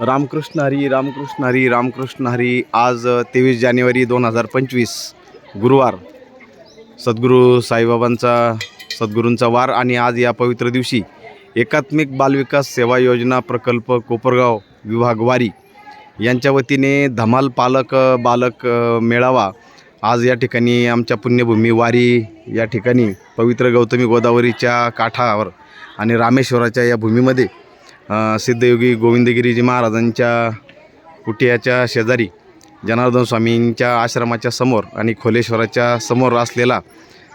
रामकृष्ण हरी रामकृष्ण हरी रामकृष्ण हरी. आज तेवीस जानेवारी दोन हजार पंचवीस गुरुवार. सद्गुरू साईबाबांचा सद्गुरूंचा वार आणि आज या पवित्र दिवशी एकात्मिक बालविकास सेवा योजना प्रकल्प कोपरगाव विभाग वारी यांच्या वतीने धमाल पालक बालक मेळावा आज या ठिकाणी आमच्या पुण्यभूमी वारी या ठिकाणी पवित्र गौतमी गोदावरीच्या काठावर आणि रामेश्वराच्या या भूमीमध्ये सिद्धयोगी गोविंदगिरीजी महाराजांच्या कुटियाच्या शेजारी जनार्दन स्वामींच्या आश्रमाच्या समोर आणि खोलेश्वराच्या समोर असलेला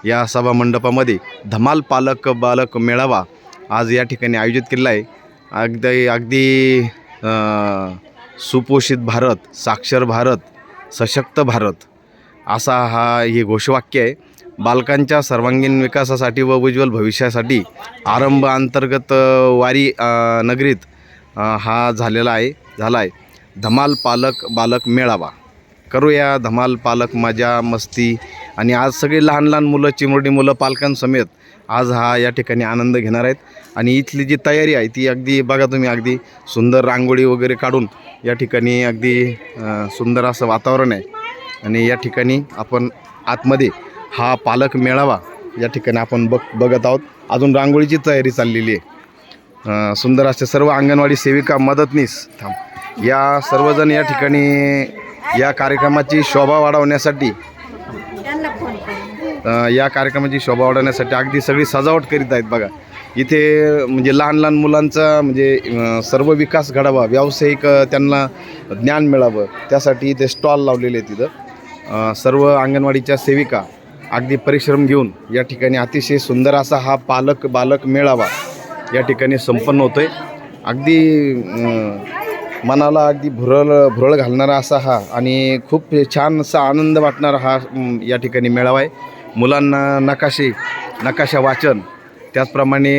या सभा मंडपामध्ये धमाल पालक बालक मेळावा आज या ठिकाणी आयोजित केलेला आहे. अगदी अगदी सुपोषित भारत साक्षर भारत सशक्त भारत असा हा हे घोषवाक्य आहे. बालकांच्या सर्वांगीण विकासासाठी व उज्ज्वल भविष्यासाठी आरंभ अंतर्गत वारी नगरीत हा झालेला आहे झाला आहे. धमाल पालक बालक मेळावा. करूया धमाल पालक मजा मस्ती. आणि आज सगळी लहान लहान मुलं चिमुरडी मुलं पालकांसमेत आज हा या ठिकाणी आनंद घेणार आहेत. आणि इथली जी तयारी आहे ती अगदी बघा तुम्ही अगदी सुंदर रांगोळी वगैरे काढून या ठिकाणी अगदी सुंदर असं वातावरण आहे. आणि या ठिकाणी आपण आतमध्ये हा पालक मेळावा या ठिकाणी आपण बघ बघत आहोत. अजून रांगोळीची तयारी चाललेली आहे. सुंदर असे सर्व अंगणवाडी सेविका मदतनीस थांब. या सर्वजण या ठिकाणी या कार्यक्रमाची शोभा वाढवण्यासाठी या कार्यक्रमाची शोभा वाढवण्यासाठी अगदी सगळी सजावट करीत आहेत बघा. इथे म्हणजे लहान लहान मुलांचा म्हणजे सर्व विकास घडावा व्यावसायिक त्यांना ज्ञान मिळावं त्यासाठी इथे स्टॉल लावलेले आहेत तिथं सर्व अंगणवाडीच्या सेविका अगदी परिश्रम घेऊन या ठिकाणी अतिशय सुंदर असा हा पालक बालक मेळावा या ठिकाणी संपन्न होतो आहे अगदी मनाला अगदी भुरळ भुरळ घालणारा असा हा आणि खूप छान असा आनंद वाटणारा हा या ठिकाणी मेळावा आहे. मुलांना नकाशे नकाशा वाचन त्याचप्रमाणे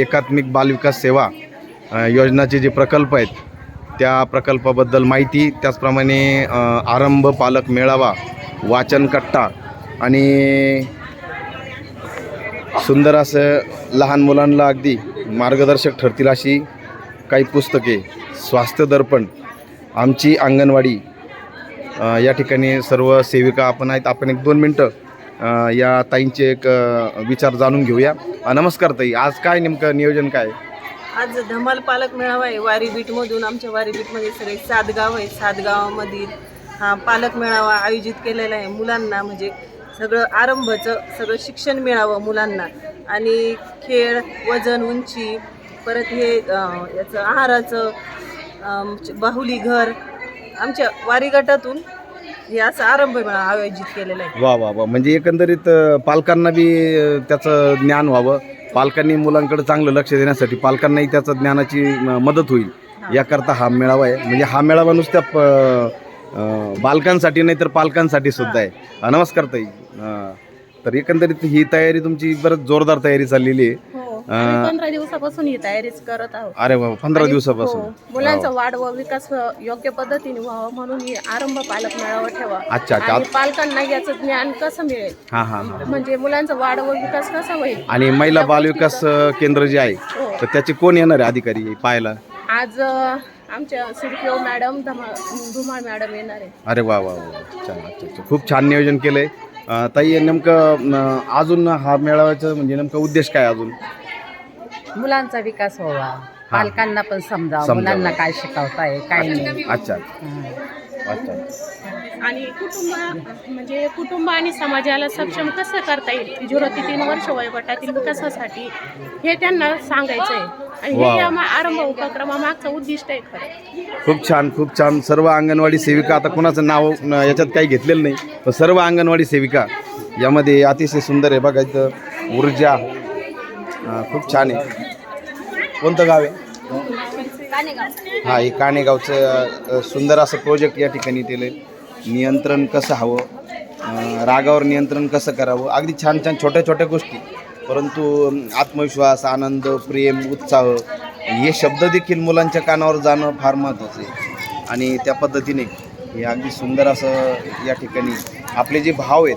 एकात्मिक बालविकास सेवा योजनाचे जे प्रकल्प आहेत त्या प्रकल्पाबद्दल माहिती त्याचप्रमाणे आरंभ पालक मेळावा वाचन कट्टा आणि सुंदर असं लहान मुलांना अगदी मार्गदर्शक ठरतील अशी काही पुस्तके स्वास्थ्य दर्पण आमची अंगणवाडी या ठिकाणी सर्व सेविका आपण आहेत. आपण एक दोन मिनटं या ताईंचे एक विचार जाणून घेऊया. नमस्कार ताई. आज काय नेमकं नियोजन काय? आज धमाल पालक मेळावा आहे. वारी बीटमधून आमच्या वारी बीटमध्ये सगळे सात गाव आहे सात गावामधील हा पालक मेळावा आयोजित केलेला आहे. मुलांना म्हणजे सगळं आरंभचं सगळं शिक्षण मिळावं मुलांना. आणि खेळ वजन उंची परत हे याचं आहाराचं बाहुली घर आमच्या वारी गटातून हे असं आरंभ आयोजित केलेला आहे. वा वा वा. म्हणजे एकंदरीत पालकांना बी त्याचं ज्ञान व्हावं. पालकांनी मुलांकडे चांगलं लक्ष देण्यासाठी पालकांनाही त्याचं ज्ञानाची मदत होईल. याकरता हा मेळावा आहे. म्हणजे हा मेळावा नुसत्या बालकांसाठी नाही तर पालकांसाठी सुद्धा आहे. नमस्कार ताई. अ, तर एकंदरीत ही तयारी तुमची बरंच जोरदार तयारी चाललेली आहे. हो आम्ही पंधरा दिवसापासून ही तयारीच करत आहोत. अरे वा पंधरा दिवसापासून. हो, मुलांचा वाढ व विकास योग्य पद्धतीने व्हावा म्हणून ही आरंभ पालक मेळावा ठेवा. अच्छा अच्छा. आणि पालकांना याचं ज्ञान कसं मिळेल? हां हां हां. म्हणजे मुलांचा वाढ व विकास कसा होईल? आणि महिला बालविकास अ, केंद्र जे आहे हो. तर त्याचे कोण येणार आहे अधिकारी पाहायला? आज अं, आमच्या सिडपीओ मॅडम धमा धुमाळ मॅडम येणार आहे अरे वा वा वा छान अच्छा अच्छा खूप छान नियोजन केलं आहे ताई नेमकं अजून हा मेळाव्याचं म्हणजे नेमका उद्देश काय अजून? मुलांचा विकास व्हावा. पालकांना पण समजावं. समजावं. मुलांना काय शिकवताय काय नाही. अच्छा. अच्छा. आणि कुटुंब म्हणजे कुटुंब आणि समाजाला सक्षम कसं करता येईल? झिरो ते तीन वर्ष वयोगटातील विकासासाठी हे त्यांना सांगायचं आहे आणि वा. हे या मा- आरंभ उपक्रमामागचं उद्दिष्ट आहे खरं. खूप छान खूप छान. सर्व अंगणवाडी सेविका आता कोणाचं नाव न, याच्यात काही घेतलेलं नाही पण सर्व अंगणवाडी सेविका यामध्ये अतिशय सुंदर आहे. बघा इथं ऊर्जा खूप छान आहे. कोणतं गाव आहे? हा हे काणेगावचं अ, सुंदर असं प्रोजेक्ट या ठिकाणी केलं आहे नियंत्रण कसं हवं? रागावर नियंत्रण कसं करावं? अगदी छान छान छोट्या छोट्या गोष्टी. परंतु आत्मविश्वास आनंद प्रेम उत्साह हे शब्द देखील मुलांच्या कानावर जाणं फार महत्त्वाचं आहे. आणि त्या पद्धतीने हे अगदी सुंदर असं या ठिकाणी आपले जे भाव आहेत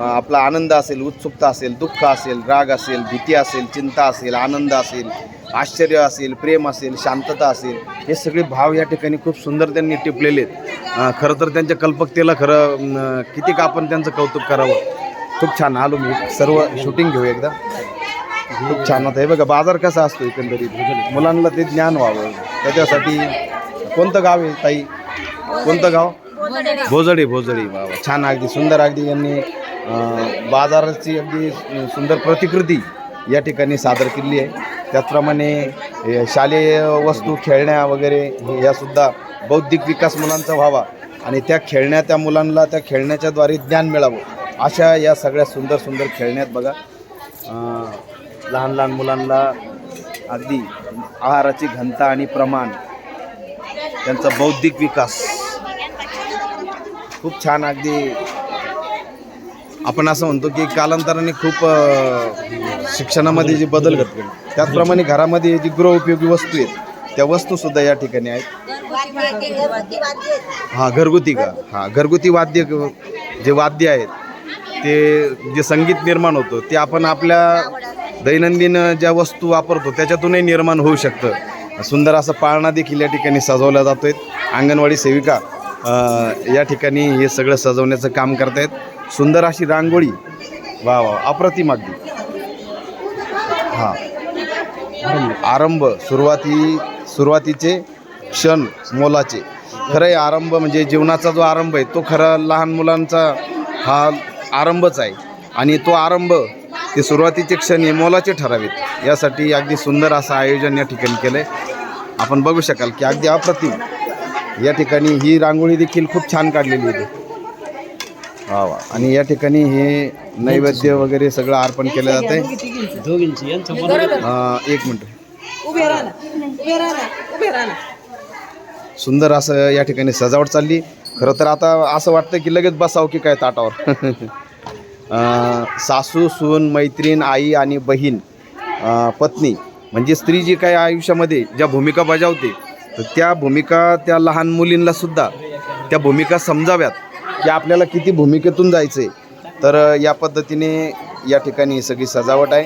आपला आनंद असेल उत्सुकता असेल दुःख असेल राग असेल भीती असेल चिंता असेल आनंद असेल आश्चर्य असेल प्रेम असेल शांतता असेल हे सगळे भाव या ठिकाणी खूप सुंदर त्यांनी टिपलेले आहेत. खरं तर त्यांच्या कल्पकतेला खरं किती का आपण त्यांचं कौतुक करावं. खूप छान. आलो मी. सर्व शूटिंग घेऊ एकदा. खूप छान. होतं हे बघा बाजार कसा असतो एकंदरीत? मुलांना ते ज्ञान व्हावं. त्याच्यासाठी कोणतं गाव आहे ताई? कोणतं गाव? भोजडी भोजडी वा. छान. अगदी सुंदर. अगदी यांनी बाजाराची अगदी सुंदर प्रतिकृती या ठिकाणी सादर केली आहे. त्याचप्रमाणे शालेय वस्तू खेळण्या वगैरे हे यासुद्धा बौद्धिक विकास मुलांचा व्हावा आणि त्या खेळण्या त्या मुलांना त्या खेळण्याच्याद्वारे ज्ञान मिळावं अशा या सगळ्या सुंदर सुंदर खेळण्यात बघा. लहान लहान मुलांना अगदी आहाराची घनता आणि प्रमाण त्यांचा बौद्धिक विकास. खूप छान अगदी आपण असं म्हणतो की कालांतराने खूप शिक्षणामध्ये जे बदल घडले त्याचप्रमाणे घरामध्ये जी गृहउपयोगी वस्तू आहेत त्या वस्तूसुद्धा या ठिकाणी आहेत. हां घरगुती का हां घरगुती वाद्य जे वाद्य आहेत ते जे संगीत निर्माण होतं ते आपण आपल्या दैनंदिन ज्या वस्तू वापरतो त्याच्यातूनही निर्माण होऊ शकतं. सुंदर असं पाळणा देखील या ठिकाणी सजवल्या जातो आहे अंगणवाडी सेविका या ठिकाणी हे सगळं सजवण्याचं काम करतायत. सुंदर अशी रांगोळी. वा वा अप्रतिम अगदी. हां. आरंभ सुरुवाती सुरुवातीचे क्षण मोलाचे. खरं आरंभ म्हणजे जीवनाचा जो आरंभ आहे तो खरा लहान मुलांचा हा आरंभच आहे. आणि तो आरंभ ते सुरुवातीचे क्षण हे मोलाचे ठरावेत. यासाठी अगदी सुंदर असं आयोजन या ठिकाणी केलं आहे आपण बघू शकाल की अगदी अप्रतिम. या ठिकाणी ही रांगोळी देखील खूप छान काढलेली आहे. वा वा आणि या ठिकाणी हे नैवेद्य वगैरे सगळं अर्पण केलं जातं आहे एक मिनटं. उभे राहा ना. उभे राहा ना. उभे राहा ना. सुंदर असं या ठिकाणी सजावट चालली. खरं तर आता असं वाटतं की लगेच बसावं की काय ताटावर. अं, सासू सून मैत्रीण आई आणि बहीण पत्नी म्हणजे स्त्री जी काय आयुष्यामध्ये ज्या भूमिका बजावते तर त्या भूमिका त्या लहान मुलींना सुद्धा त्या भूमिका समजाव्यात. की आपल्याला किती भूमिकेतून जायचं आहे तर या पद्धतीने या ठिकाणी सगळी सजावट आहे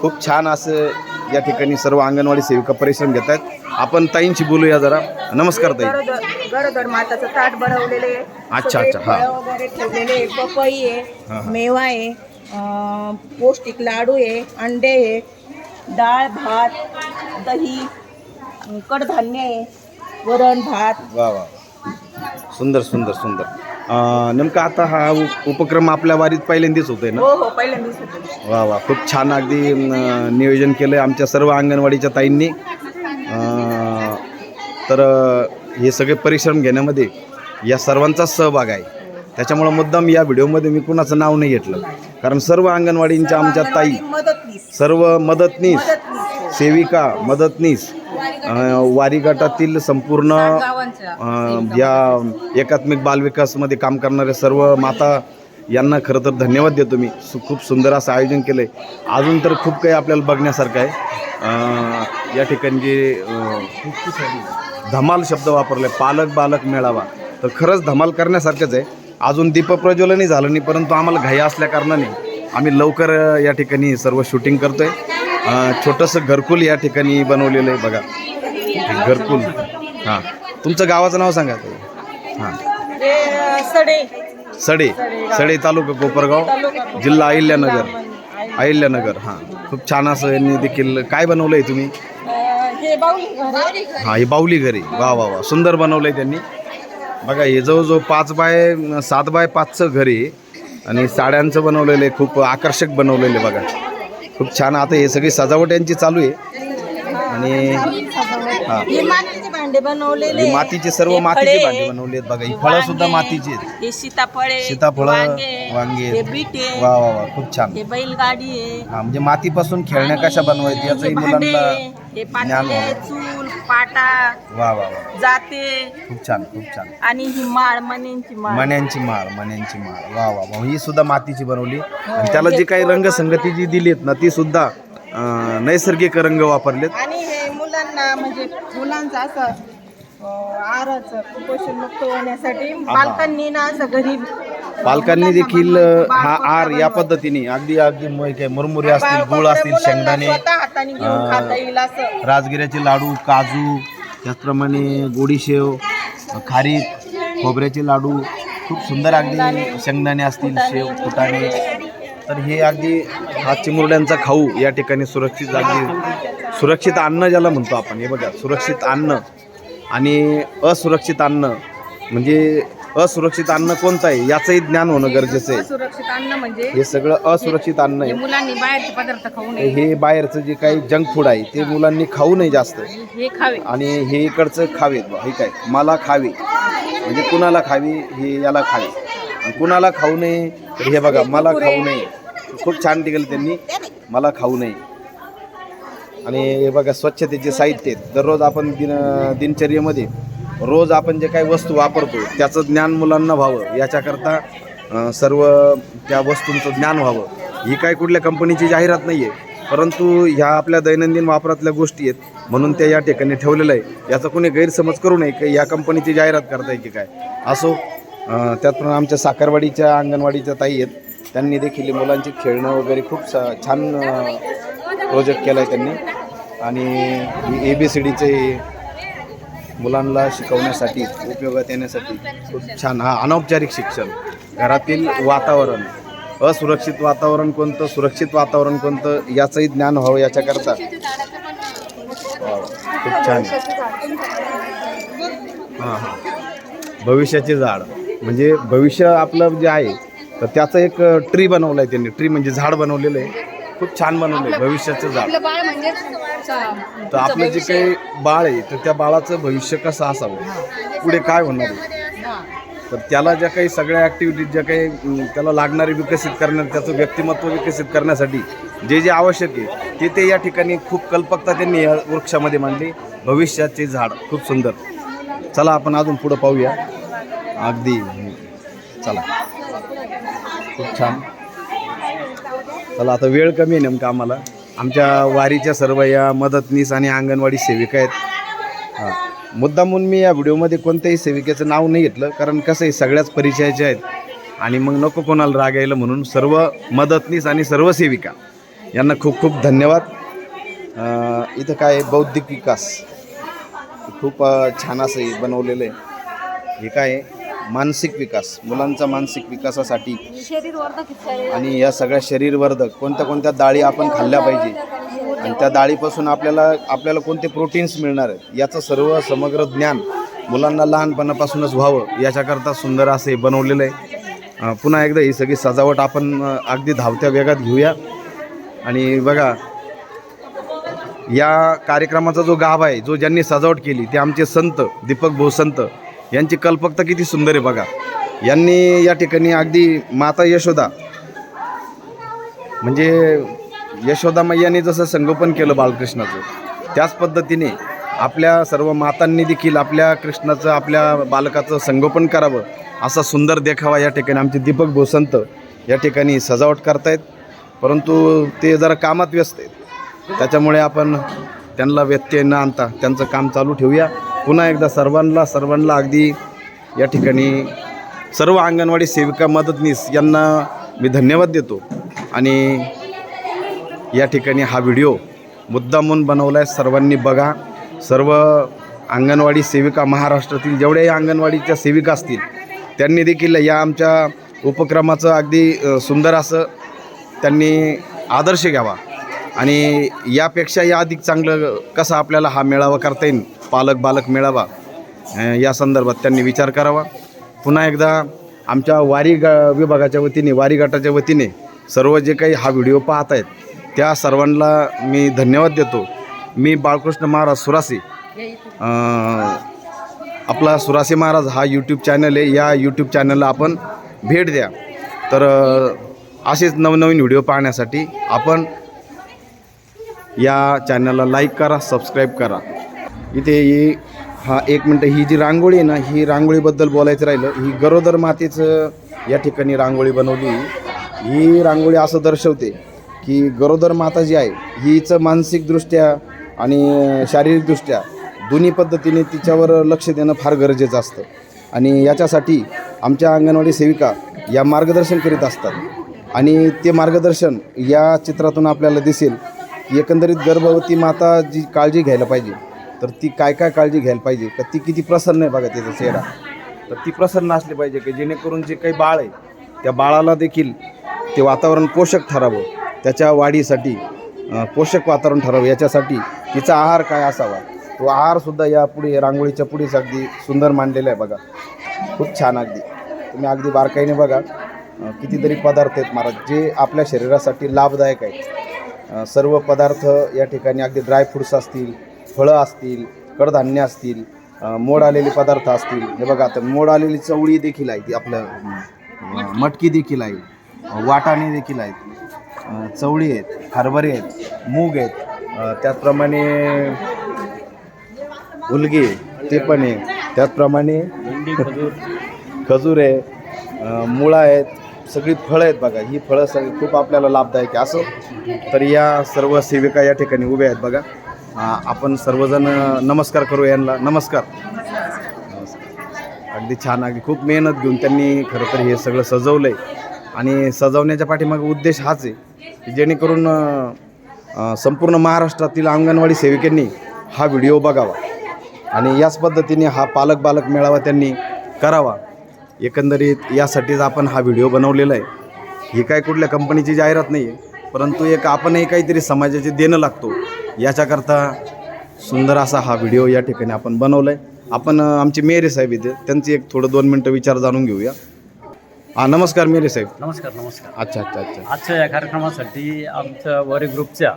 खूप छान असं या ठिकाणी सर्व अंगणवाडी सेविका परिश्रम घेत आहेत आपण ताईंशी बोलूया जरा नमस्कार ताई गरोदर गरोदर माताचं ताट बनवलेले आहे. अच्छा, सगळे अच्छा, हा. फळं वगैरे ठेवलेले आहे. पपई हा, हा. आहे मेवा आहे अं, पौष्टिक लाडू आहे अंडे आहे डाळ भात दही अं, कडधान्य आहे वरण भात वा वा सुंदर सुंदर सुंदर अं, नेमकं आता हा उप- उपक्रम आपल्या वारीत पहिल्यांदाच होतोय ना? हो हो पहिल्यांदाच होतं वा वा खूप छान अगदी अं, नियोजन केलं आहे आमच्या सर्व अंगणवाडीच्या ताईंनी. अं, तर अं, हे सगळे परिश्रम घेण्यामध्ये या सर्वांचा सहभाग आहे. त्याच्यामुळं मुद्दाम या व्हिडिओमध्ये मी कुणाचं नाव नाही घेतलं. कारण सर्व अंगणवाडींच्या आमच्या ताई मदतनीस. सर्व मदतनीस मदतनीस. सेविका मदतनीस वारी गटातील संपूर्ण या एकात्मिक बालविकासमध्ये काम करणारे सर्व माता यांना खरं तर धन्यवाद देतो मी. सु खूप सुंदर असं आयोजन केलं आहे अजून तर खूप काही आपल्याला बघण्यासारखं आहे. या ठिकाणी जे धमाल शब्द वापरले पालक बालक मेळावा तर खरंच धमाल करण्यासारखंच आहे. अजून दीपप्रज्वलनही झालं नाही परंतु आम्हाला घाई असल्या कारणाने आम्ही लवकर या ठिकाणी सर्व शूटिंग करतोय. अ, छोटंसं घरकुल या ठिकाणी बनवलेलं आहे बघा. हे घरकुल. हां. तुमचं गावाचं नाव सांगा. हां. हे सडे. सडे. सडे तालुका कोपरगाव जिल्हा अहिल्यानगर. अहिल्यानगर. हां. खूप छान असं यांनी देखील काय बनवलं आहे तुम्ही? अं, हे बाऊली घर आहे. हा ही वा वा वा. सुंदर बनवलंय त्यांनी. बघा हे जवळजवळ पाच बाय सात बाय पाचचं घर आहे. आणि साड्यांचं बनवलेलं आहे. खूप आकर्षक बनवलेलं आहे बघा. खूप छान. आता हे सगळी सजावट यांची चालू आहे. आणि हा. हे मातीचे भांडे बनवलेले हे मातीचे सर्व हे मातीचे फळे, भांडे बनवले आहेत बघा. ही फळं सुद्धा मातीची आहेत. हे सीताफळे सीताफळं, वांगे वांगे. हे बीटे वा वा वा खूप छान. हे बैलगाडी आहे. हा म्हणजे मातीपासून खेळण्या कशा बनवायच्या हे भांडे, मुलांना हे ज्ञान पातेले व्हावं. चूल पाटा वा वा वा. जाते. खूप छान खूप छान. आणि ही माळ मण्यांची माळ. मण्यांची माळ मण्यांची माळ. वा वा वा. ही सुद्धा मातीची बनवली. आणि त्याला जी काही रंगसंगती जी दिलीत ना ती सुद्धा अं, नैसर्गिक रंग वापरलेत. आणि हे मुलांना म्हणजे मुलांचं असं अं, आहाराचं कुपोषण मुक्त होण्यासाठी पालकांनी ना असं घरी पालकांनी देखील हा आर या पद्धतीने अगदी अगदी काय मुरमुरे असतील गुळ असतील शेंगदाणे राजगिऱ्याचे लाडू काजू त्याचप्रमाणे गोडीशेव खारीक खोबऱ्याचे लाडू खूप सुंदर अगदी शेंगदाणे असतील शेव फुटाणे. तर हे अगदी हा चिमुरड्यांचा खाऊ या ठिकाणी सुरक्षित अगदी सुरक्षित अन्न ज्याला म्हणतो आपण हे बघा सुरक्षित अन्न आणि असुरक्षित अन्न म्हणजे असुरक्षित अन्न कोणतं आहे याचंही ज्ञान होणं गरजेचं आहे. सुरक्षित अन्न म्हणजे हे सगळं असुरक्षित अन्न आहे. मुलांनी बाहेरचे पदार्थ खाऊ नये. हे बाहेरचं जे काही जंक फूड आहे ते मुलांनी खाऊ नये जास्त. हे खावे. आणि हे इकडचं खावेत बा हे काय? मला खावे. म्हणजे कुणाला खावी? हे याला खावे. आणि कुणाला खाऊ नये? तर हे बघा मला खाऊ नये. खूप छान टिकलं त्यांनी. मला खाऊ नये. आणि हे बघा स्वच्छतेचे साहित्य आहेत. दररोज आपण दिन दिनचर्येमध्ये रोज आपण जे काही वस्तू वापरतो त्याचं ज्ञान मुलांना व्हावं याच्याकरता सर्व त्या वस्तूंचं ज्ञान व्हावं. ही काय कुठल्या कंपनीची जाहिरात नाही आहे परंतु ह्या आपल्या दैनंदिन वापरातल्या गोष्टी आहेत म्हणून त्या या ठिकाणी ठेवलेलं आहे. याचा कोणी गैरसमज करू नये की या कंपनीची जाहिरात करताय की काय. असो अं, त्याचप्रमाणे आमच्या साखरवाडीच्या अंगणवाडीच्या ताई आहेत त्यांनी देखील मुलांची खेळणं वगैरे खूप सा छान प्रोजेक्ट केला आहे त्यांनी. आणि ए बी सी डीचे मुलांना शिकवण्यासाठी उपयोगात येण्यासाठी खूप छान हा अनौपचारिक शिक्षण. घरातील वातावरण असुरक्षित वातावरण कोणतं सुरक्षित वातावरण कोणतं याचंही ज्ञान व्हावं याच्याकरता. खूप छान. हां हां. भविष्याचे झाड. म्हणजे भविष्य आपलं जे आहे तर त्याचं एक ट्री बनवलं आहे त्यांनी. ट्री म्हणजे झाड बनवलेलं आहे. खूप छान बनवलं आहे भविष्याचं झाड. तर आपलं जे काही बाळ आहे तर त्या बाळाचं भविष्य कसं असावं? पुढे काय होणार आहे? तर त्याला ज्या काही सगळ्या ॲक्टिव्हिटीज ज्या काही अं, त्याला लागणारे विकसित करण्या त्याचं व्यक्तिमत्व विकसित करण्यासाठी जे जे आवश्यक आहे ते ते या ठिकाणी खूप कल्पकता त्यांनी या वृक्षामध्ये मांडली. भविष्याचे झाड खूप सुंदर. चला आपण अजून पुढं पाहूया. अगदी चला. खूप छान. चला आता वेळ कमी आहे नेमका आम्हाला. आमच्या वारीच्या सर्व या मदतनीस आणि अंगणवाडी सेविका आहेत. हां. मुद्दामून मी या व्हिडिओमध्ये कोणत्याही सेविकेचं नाव नाही घेतलं कारण कसं आहे सगळ्याच परिचयाच्या आहेत. आणि मग नको कोणाला रागायला म्हणून सर्व मदतनीस आणि सर्व सेविका यांना खूप खूप धन्यवाद. इथं काय आहे? बौद्धिक विकास. खूप छान असं बनवलेलं आहे. हे काय आहे? मानसिक विकास मुलांचा मानसिक विकासासाठी. आणि या सगळ्या शरीरवर्धक कोणत्या कोणत्या डाळी आपण खाल्ल्या पाहिजे? आणि त्या डाळीपासून आपल्याला आपल्याला कोणते प्रोटीन्स मिळणार आहेत? याचं सर्व समग्र ज्ञान मुलांना लहानपणापासूनच व्हावं याच्याकरता सुंदर असं हे बनवलेलं आहे. पुन्हा एकदा ही सगळी सजावट आपण अगदी धावत्या वेगात घेऊया. आणि बघा या कार्यक्रमाचा जो गाभा आहे जो ज्यांनी सजावट केली ते आमचे संत दीपक भाऊ संत यांची कल्पकता किती सुंदर आहे बघा. यांनी या ठिकाणी अगदी माता यशोदा म्हणजे यशोदा मैयाने जसं संगोपन केलं बालकृष्णाचं त्याच पद्धतीने आपल्या सर्व मातांनी देखील आपल्या कृष्णाचं आपल्या बालकाचं संगोपन करावं असा सुंदर देखावा या ठिकाणी आमचे दीपक भोसंत या ठिकाणी सजावट करतायत. परंतु ते जरा कामात व्यस्त आहेत. त्याच्यामुळे आपण त्यांना व्यत्यय न आणता त्यांचं काम चालू ठेवूया. पुन्हा एकदा सर्वांना सर्वांना अगदी या ठिकाणी सर्व अंगणवाडी सेविका मदतनीस यांना मी धन्यवाद देतो. आणि या ठिकाणी हा व्हिडिओ मुद्दामून बनवला आहे सर्वांनी बघा. सर्व अंगणवाडी सेविका महाराष्ट्रातील जेवढ्याही अंगणवाडीच्या सेविका असतील त्यांनी देखील या आमच्या उपक्रमाचं अगदी सुंदर असं त्यांनी आदर्श घ्यावा. आणि यापेक्षा या अधिक चांगलं कसं आपल्याला हा मेळावा करता येईल पालक बालक मेळावा या संदर्भात त्यांनी विचार करावा. पुन्हा एकदा आमच्या वारी ग विभागाच्या वतीने वारी गटाच्या वतीने सर्व जे काही हा व्हिडिओ पाहत आहेत त्या सर्वांना मी धन्यवाद देतो. मी बाळकृष्ण महाराज सुरासी आपला सुरासी महाराज हा यूट्यूब चॅनल आहे. या यूट्यूब चॅनलला आपण भेट द्या. तर असेच नवनवीन व्हिडिओ पाहण्यासाठी आपण या चॅनलला लाईक करा सबस्क्राईब करा. इथे ही हा एक मिनटं ही जी रांगोळी आहे ना ही रांगोळीबद्दल बोलायचं राहिलं. ही गरोदर मातेचं या ठिकाणी रांगोळी बनवली. ही रांगोळी असं दर्शवते की गरोदर माता जी आहे हिचं मानसिकदृष्ट्या आणि शारीरिकदृष्ट्या दोन्ही पद्धतीने तिच्यावर लक्ष देणं फार गरजेचं असतं. आणि याच्यासाठी आमच्या अंगणवाडी सेविका या मार्गदर्शन करीत असतात. आणि ते मार्गदर्शन या चित्रातून आपल्याला दिसेल. एकंदरीत गर्भवती माता जी काळजी घ्यायला पाहिजे तर ती काय काय काळजी घ्यायला पाहिजे का ती किती प्रसन्न आहे बघा त्याचा चेहरा. तर ती प्रसन्न असली पाहिजे की जेणेकरून जे काही बाळ आहे त्या बाळाला देखील ते वातावरण पोषक ठरावं त्याच्या वाढीसाठी पोषक वातावरण ठरावं याच्यासाठी तिचा आहार काय असावा. तो आहारसुद्धा या पुढे रांगोळीच्या पुढेच अगदी सुंदर मांडलेला आहे बघा. खूप छान अगदी. तुम्ही अगदी बारकाईने बघा कितीतरी पदार्थ आहेत महाराज जे आपल्या शरीरासाठी लाभदायक आहेत. सर्व पदार्थ या ठिकाणी अगदी ड्रायफ्रुट्स असतील फळं असतील कडधान्य असतील मोड आलेले पदार्थ असतील. हे बघा आता मोड आलेली चवळी देखील आहे ती आपलं मटकी देखील आहे वाटाणे देखील आहेत चवळी आहेत हरभरे आहेत मूग आहेत त्याचप्रमाणे उलगे ते पण आहे. त्याचप्रमाणे खजूर. आहे मुळा आहेत सगळी फळं आहेत बघा. ही फळं सगळी खूप आपल्याला लाभदायक आहे. असं तर या सर्व सेविका या ठिकाणी उभ्या आहेत बघा. आपण सर्वजण नमस्कार करू यांना. नमस्कार. अगदी छान. अगदी खूप मेहनत घेऊन त्यांनी खरं तर हे सगळं सजवलं आहे आणि सजवण्याच्या पाठीमागे उद्देश हाच आहे की जेणेकरून संपूर्ण महाराष्ट्रातील अंगणवाडी सेविकांनी हा व्हिडिओ बघावा. आणि याच पद्धतीने हा पालक बालक मेळावा त्यांनी करावा. एकंदरीत यासाठीच आपण हा व्हिडिओ बनवलेला आहे. ही काय कुठल्या कंपनीची जाहिरात नाही आहे परंतु एक आपणही काहीतरी समाजाचे देणं लागतो. याच्याकरता सुंदर असा हा व्हिडिओ या ठिकाणी आपण बनवला आहे आपण आमचे मेरे साहेब इथे त्यांचे एक थोडं दोन मिनटं विचार जाणून घेऊया. हां नमस्कार मेरे साहेब. नमस्कार नमस्कार. अच्छा अच्छा अच्छा. आजच्या या कार्यक्रमासाठी आमच्या वरी ग्रुपच्या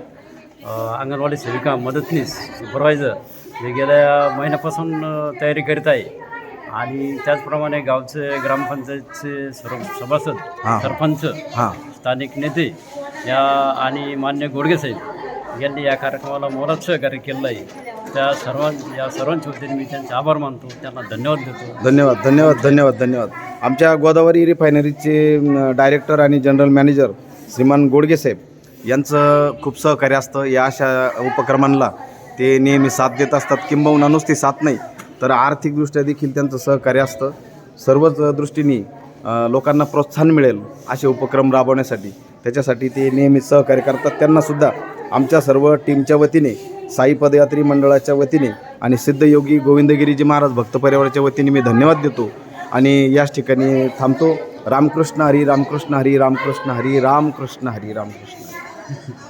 अंगणवाडी सेविका मदतनीस सुपरवायझर हे गेल्या महिन्यापासून तयारी करीत आहे. आणि त्याचप्रमाणे गावचे ग्रामपंचायतचे सर्व सभासद हां. सरपंच हां. स्थानिक नेते या आणि मान्य गोडगे साहेब यांनी या कार्यक्रमाला मोलात सहकार्य केलं आहे. त्या सर्वां या सर्वांच्या वतीने मी त्यांचे आभार मानतो. त्यांना धन्यवाद देतो. धन्यवाद धन्यवाद धन्यवाद धन्यवाद. आमच्या गोदावरी रिफायनरीचे अं, डायरेक्टर आणि जनरल मॅनेजर श्रीमान गोडगे साहेब यांचं खूप सहकार्य असतं. या अशा उपक्रमांना ते नेहमी साथ देत असतात. किंबहुना नुसती साथ नाही. तर आर्थिकदृष्ट्या देखील त्यांचं सहकार्य असतं. सर्वच दृष्टीने लोकांना प्रोत्साहन मिळेल असे उपक्रम राबवण्यासाठी. त्याच्यासाठी ते नेहमी सहकार्य करतात. त्यांनासुद्धा आमच्या सर्व टीमच्या वतीने साई पदयात्री मंडळाच्या वतीने आणि सिद्धयोगी गोविंदगिरीजी महाराज भक्त परिवाराच्या वतीने मी धन्यवाद देतो आणि याच ठिकाणी थांबतो. रामकृष्ण हरी रामकृष्ण हरी रामकृष्ण हरी रामकृष्ण हरी रामकृष्ण हरी.